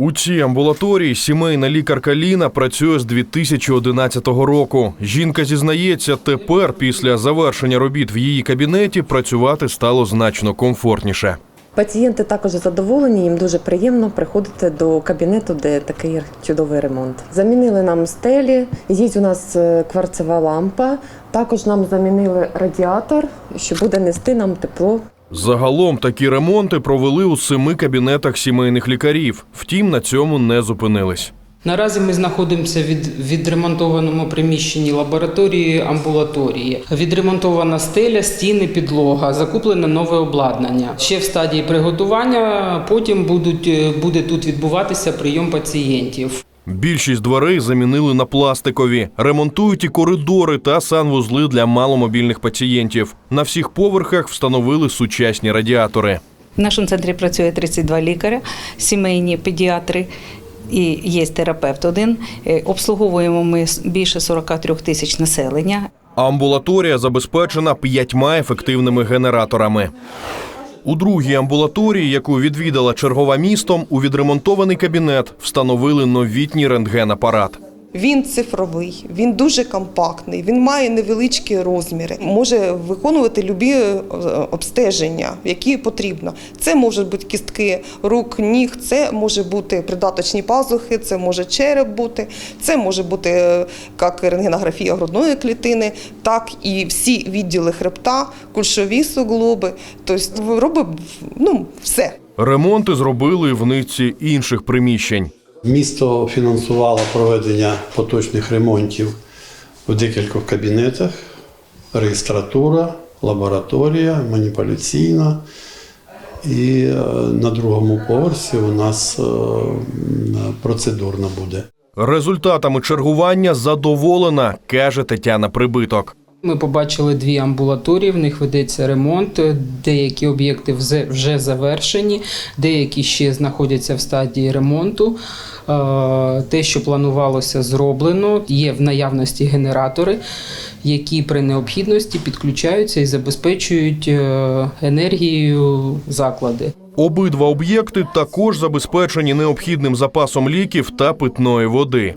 У цій амбулаторії сімейна лікарка Ліна працює з 2011 року. Жінка зізнається, тепер, після завершення робіт в її кабінеті, працювати стало значно комфортніше. Пацієнти також задоволені, їм дуже приємно приходити до кабінету, де такий чудовий ремонт. Замінили нам стелі, є у нас е, кварцева лампа. Також нам замінили радіатор, що буде нести нам тепло. Загалом такі ремонти провели у семи кабінетах сімейних лікарів. Втім, на цьому не зупинились. Наразі ми знаходимося від відремонтованому приміщенні лабораторії амбулаторії. Відремонтована стеля, стіни, підлога, закуплене нове обладнання. Ще в стадії приготування. Потім будуть е, буде тут відбуватися прийом пацієнтів. Більшість дверей замінили на пластикові, ремонтують і коридори та санвузли для маломобільних пацієнтів. На всіх поверхах встановили сучасні радіатори. В нашому центрі працює 32 лікаря, сімейні педіатри і є терапевт один. Е, Обслуговуємо ми більше 43 тисяч населення. Амбулаторія забезпечена п'ятьма ефективними генераторами. У другій амбулаторії, яку відвідала чергова містом, у відремонтований кабінет встановили новітній рентген-апарат. Він цифровий, він дуже компактний, він має невеличкі розміри, може виконувати любі е, обстеження, які потрібно. Це можуть бути кістки рук, ніг, це може бути придаточні пазухи, це може череп бути, це може бути е, як рентгенографія грудної клітини, так і всі відділи хребта, кульшові суглоби. Тобто робить ну, все. Ремонти зробили в низці інших приміщень. Місто фінансувало проведення поточних ремонтів у декількох кабінетах: реєстратура, лабораторія, маніпуляційна. І е, на другому поверсі у нас е, процедурна буде. Результатами чергування задоволена, каже Тетяна Прибиток. Ми побачили дві амбулаторії, в них ведеться ремонт. Деякі об'єкти взе- вже завершені, деякі ще знаходяться в стадії ремонту. Е, Те, що планувалося, зроблено. Є в наявності генератори, які при необхідності підключаються і забезпечують е, енергією заклади. Обидва об'єкти також забезпечені необхідним запасом ліків та питної води.